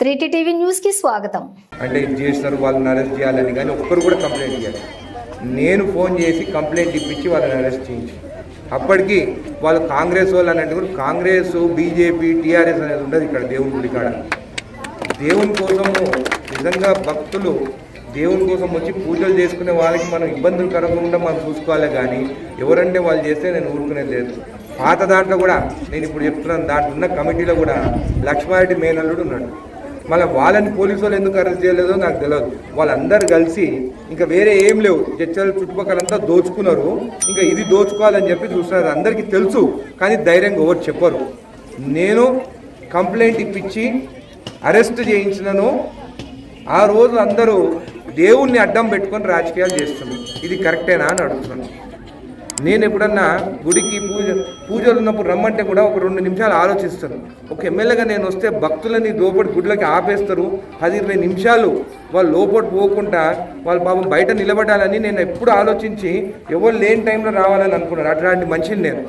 త్రీటీ TV న్యూస్కి స్వాగతం. అంటే ఇది చేసినారు వాళ్ళని అరెస్ట్ చేయాలని కానీ ఒక్కరు కూడా కంప్లైంట్ ఇవ్వాలి నేను ఫోన్ చేసి కంప్లైంట్ ఇప్పించి వాళ్ళని అరెస్ట్ చేయించి. అప్పటికి వాళ్ళు కాంగ్రెస్ వాళ్ళు అన్నట్టు కూడా కాంగ్రెస్ బీజేపీ టీఆర్ఎస్ అనేది ఉండదు ఇక్కడ దేవుడి గుడి కాడ. దేవుని కోసము నిజంగా భక్తులు దేవుని కోసం వచ్చి పూజలు చేసుకునే వాళ్ళకి మనం ఇబ్బందులు కలగకుండా మనం చూసుకోవాలి కానీ ఎవరంటే వాళ్ళు చేస్తే నేను ఊరుకునేది లేదు. పాత దాంట్లో కూడా నేను ఇప్పుడు చెప్తున్నాను దాంట్లో ఉన్న కమిటీలో కూడా లక్ష్మారెడ్డి మేనల్లుడు ఉన్నాడు. మళ్ళీ వాళ్ళని పోలీసు వాళ్ళు ఎందుకు అరెస్ట్ చేయలేదో నాకు తెలియదు వాళ్ళందరూ కలిసి ఇంకా వేరే ఏం లేవు. చర్చల చుట్టుపక్కలంతా దోచుకున్నారు. ఇంకా ఇది దోచుకోవాలని చెప్పి చూస్తున్నారు. అందరికీ తెలుసు కానీ ధైర్యంగా ఎవరు చెప్పరు. నేను కంప్లైంట్ ఇప్పించి అరెస్ట్ చేయించినను. ఆ రోజు అందరూ దేవుణ్ణి అడ్డం పెట్టుకొని రాజకీయాలు చేస్తున్నారు. ఇది కరెక్టేనా అని అడుగుతున్నాను. నేను ఎప్పుడన్నా గుడికి పూజ పూజలు ఉన్నప్పుడు రమ్మంటే కూడా ఒక రెండు నిమిషాలు ఆలోచిస్తాను. ఒక ఎమ్మెల్యేగా నేను వస్తే భక్తులని దోపటి గుడిలోకి ఆపేస్తారు. పది ఇరవై నిమిషాలు వాళ్ళు లోపటి పోకుండా వాళ్ళ పాపం బయట నిలబడాలని నేను ఎప్పుడు ఆలోచించి ఎవరు లేని టైంలో రావాలని అనుకున్నాను. అట్లాంటి మనిషిని నేను